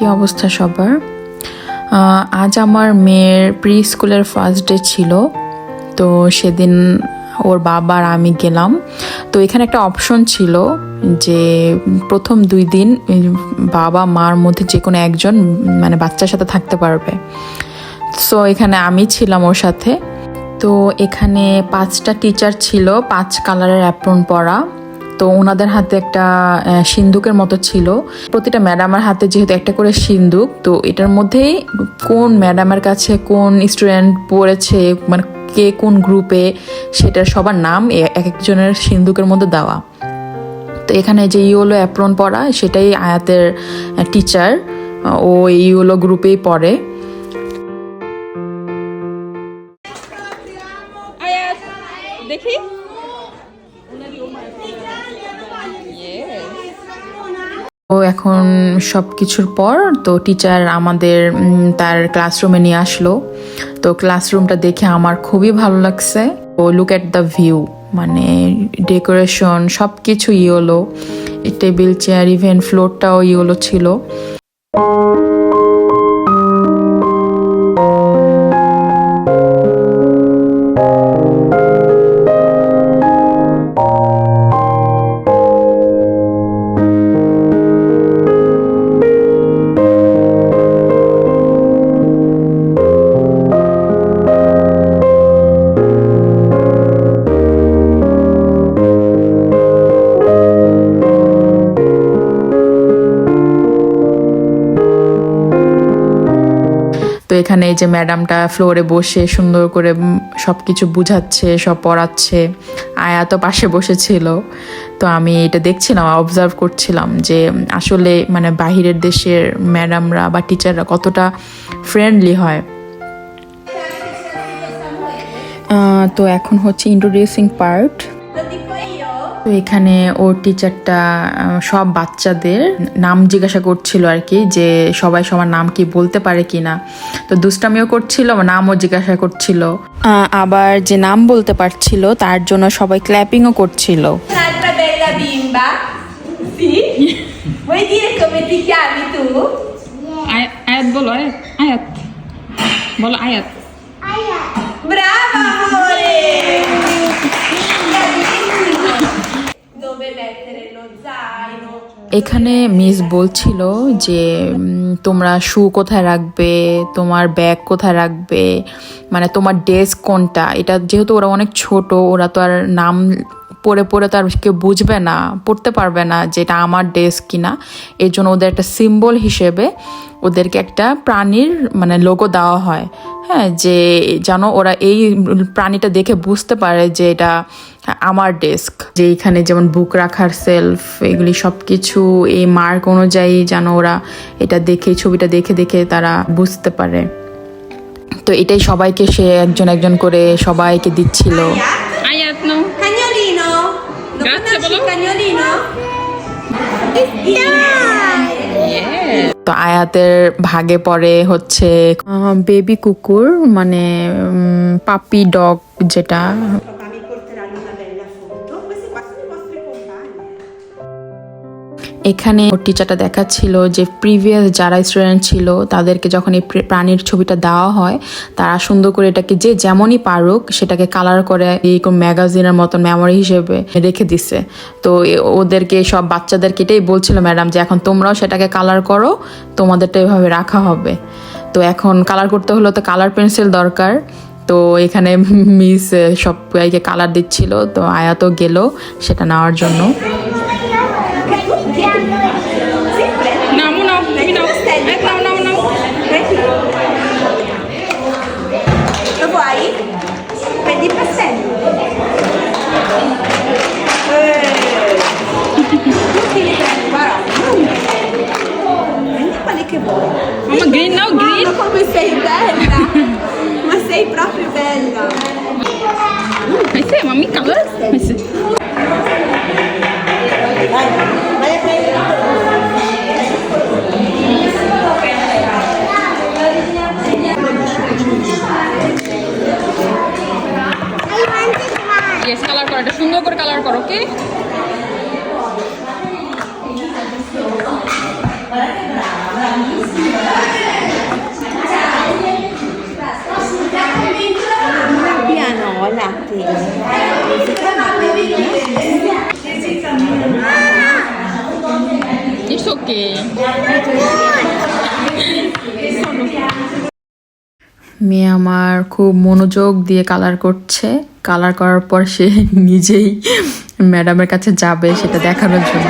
কি অবস্থা সবার? আজ আমার মেয়ের প্রি স্কুলের ফার্স্ট ডে ছিল, তো সেদিন ওর বাবা আর আমি গেলাম। তো এখানে একটা অপশন ছিল যে প্রথম দুই দিন বাবা মার মধ্যে যে কোনো একজন মানে বাচ্চার সাথে থাকতে পারবে। সো এখানে আমি ছিলাম ওর সাথে। তো এখানে পাঁচটা টিচার ছিল, পাঁচ কালারের অ্যাপ্রন পরা। তো ওনাদের হাতে একটা সিন্দুকের মতো ছিল। প্রতিটা ম্যাডামের হাতে যেহেতু একটা করে সিন্দুক তো এটার মধ্যেই কোন ম্যাডামের কাছে কোন স্টুডেন্ট পড়েছে মানে কে কোন গ্রুপে সেটার সবার নাম এক একজনের সিন্দুকের মধ্যে দেওয়া। তো এখানে যে ইওলো অ্যাপ্রন পড়া সেটাই আয়াতের টিচার ও ইওলো গ্রুপেই পড়ে। ও এখন সব কিছুর পর তো টিচার আমাদের তার ক্লাসরুমে নিয়ে আসলো। তো ক্লাসরুমটা দেখে আমার খুবই ভালো লাগছে। Oh look at the view মানে ডেকোরেশন সব কিছু ইয়েলো টেবিল চেয়ার ইভেন ফ্লোরটাও ইয়েলো ছিল। এখানে এই যে ম্যাডামটা ফ্লোরে বসে সুন্দর করে সব কিছু বুঝাচ্ছে, সব পড়াচ্ছে, আয়া তো পাশে বসেছিল তো আমি এটা দেখছিলাম অবজার্ভ করছিলাম যে আসলে মানে বাহিরের দেশের ম্যাডামরা বা টিচাররা কতটা ফ্রেন্ডলি হয় তো এখন হচ্ছে ইন্ট্রোডিউসিং পার্ট? তো এখানে ওর টিচারটা সব বাচ্চাদের নাম জিজ্ঞাসা করছিল আর কি যে সবাই সবার নাম কি বলতে পারে কিনা তো দুষ্টামিও করছিল নামও জিজ্ঞাসা করছিল আবার যে নাম বলতে পারছিল তার জন্য সবাই ক্ল্যাপিংও করছিল Un'altra bella bimba? Sì? Vuoi dire come ti chiami tu? আয়াত আয়াত বলো আয়াত আয়াত বলো আয়াত Brava amore! Dove mettere lo zaino? এখানে মিস বলছিল যে তোমরা শু কোথায় রাখবে, তোমার ব্যাগ কোথায় রাখবে মানে তোমার ডেস্ক কোনটা এটা যেহেতু ওরা অনেক ছোট, ওরা তো আর নাম পড়ে পড়ে তো আর কেউ বুঝবে না, পড়তে পারবে না যে এটা আমার ডেস্ক কিনা। এর জন্য ওদের একটা সিম্বল হিসেবে ওদেরকে একটা প্রাণীর মানে লোগো দেওয়া হয়। হ্যাঁ যে যেন ওরা এই প্রাণীটা দেখে বুঝতে পারে যে এটা আমার ডেস্ক যে এখানে যেমন বুক রাখার সেলফ এগুলি সব কিছু এই মার্ক অনুযায়ী যেন ওরা এটা দেখে, ছবিটা দেখে দেখে তারা বুঝতে পারে। তো এটাই সবাইকে সে একজন একজন করে সবাইকে দিচ্ছিল। Ayat no Cagnolino! Lo Dopo Grazie, il cagnolino? তো আয়াতের ভাগে পরে হচ্ছে বেবি কুকুর মানে পাপি ডগ যেটা। এখানে টিচারটা দেখাচ্ছিল যে প্রিভিয়াস যারা স্টুডেন্ট ছিল, তাদেরকে যখন এই প্রে- প্রাণীর ছবিটা দেওয়া হয়, তারা সুন্দর করে এটাকে যে যেমনই পারুক, সেটাকে কালার করে এই ম্যাগাজিনের মতন মেমোরি হিসেবে রেখে দিছে। তো ওদেরকে, সব বাচ্চাদেরকে এটাই বলছিল ম্যাডাম যে এখন তোমরাও সেটাকে কালার করো, তোমাদেরটা এভাবে রাখা হবে। তো এখন কালার করতে হলো তো কালার পেন্সিল দরকার। তো এখানে মিস সবাইকে কালার দিচ্ছিল। তো আয়াতও গেল সেটা নেওয়ার জন্য। Prendi quelli che vuoi. মামা গ্রিন নাও green Ma come sei bella! Ma sei proprio bella! হয়েছে মামি কালার হয়েছে Vai, vai a prendere. Yes colour করো এটা সুন্দর করে কালার করো ওকে It's okay. মেয়ে আমার খুব মনোযোগ দিয়ে কালার করছে কালার করার পর সে নিজেই ম্যাডামের কাছে যাবে সেটা দেখানোর জন্য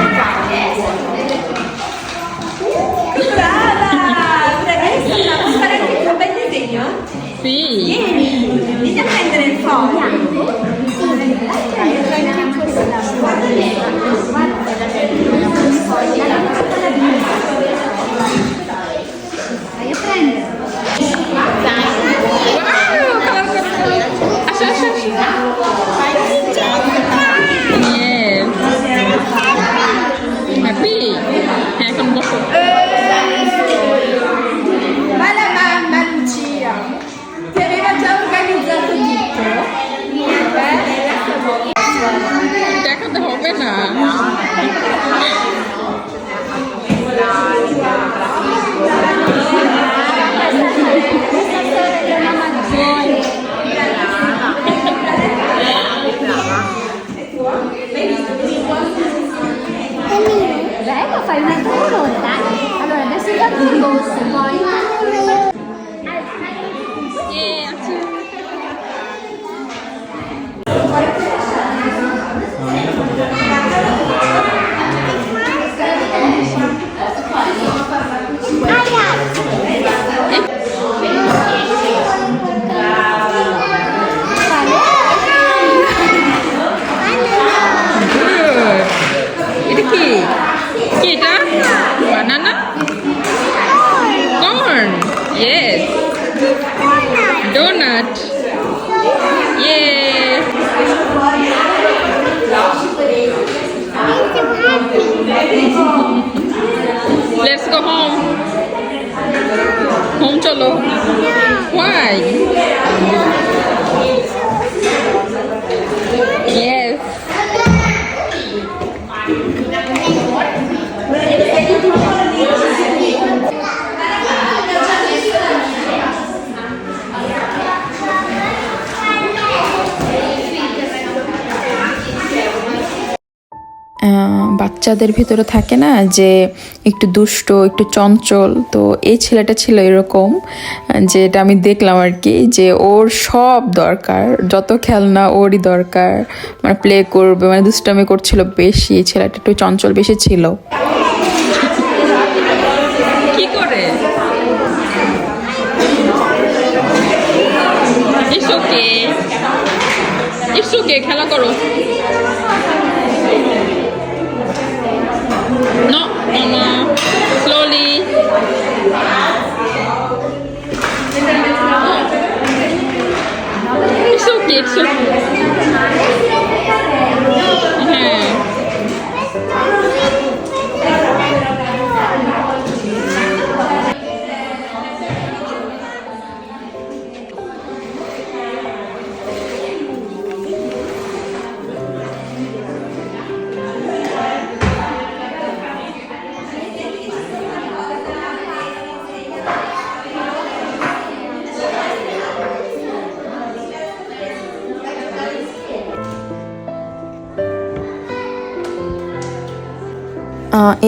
বাচ্চাদের ভিতরে থাকে না যে একটু দুষ্ট, একটু চঞ্চল, তো এই ছেলেটা ছিল এরকম যেটা আমি দেখলাম আর কি, যে ওর সব দরকার, যত খেলনা ওরই দরকার মানে প্লে করবে মানে দুষ্টামি করছিল বেশি, এই ছেলেটা একটু চঞ্চল বেশি ছিল। Thank you.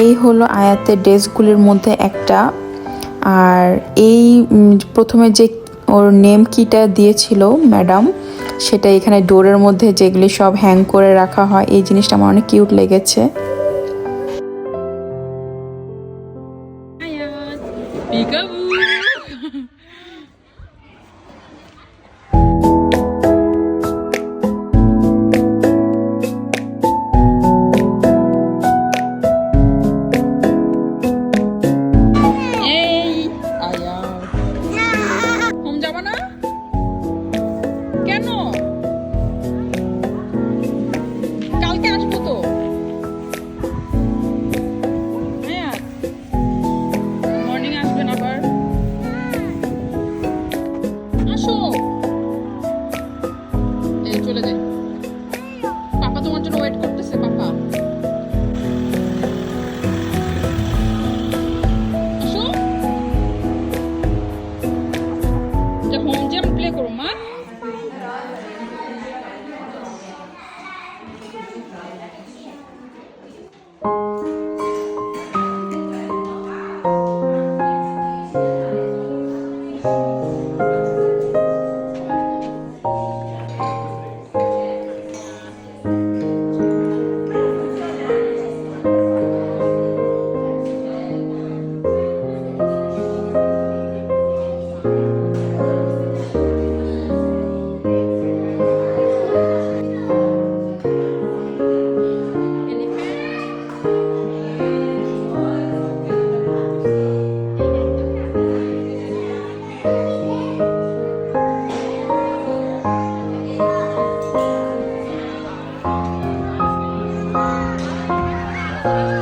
এই হলো আয়াতের ড্রেসগুলির মধ্যে একটা আর এই প্রথমে যে ওর নেম কিটা দিয়েছিল ম্যাডাম, সেটা এখানে ডোরের মধ্যে যেগুলি সব হ্যাং করে রাখা হয়, এই জিনিসটা আমার অনেক কিউট লেগেছে. 아!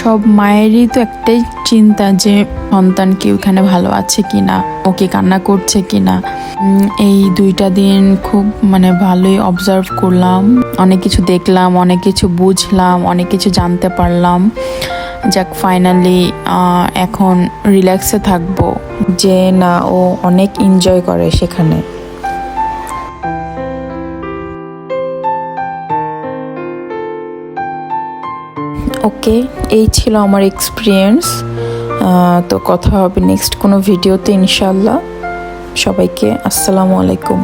সব মায়েরই তো একটাই চিন্তা যে সন্তান কি ওখানে ভালো আছে কিনা ওকে কান্না করছে কি না এই দুইটা দিন খুব মানে ভালোই অবজার্ভ করলাম, অনেক কিছু দেখলাম, অনেক কিছু বুঝলাম, অনেক কিছু জানতে পারলাম। যাক ফাইনালি এখন রিল্যাক্সে থাকব। যে না, ও অনেক এনজয় করে সেখানে। ওকে, এই ছিল আমার এক্সপিরিয়েন্স তো কথা হবে নেক্সট কোনো ভিডিওতে ইনশাল্লাহ সবাইকে আসসালামু আলাইকুম।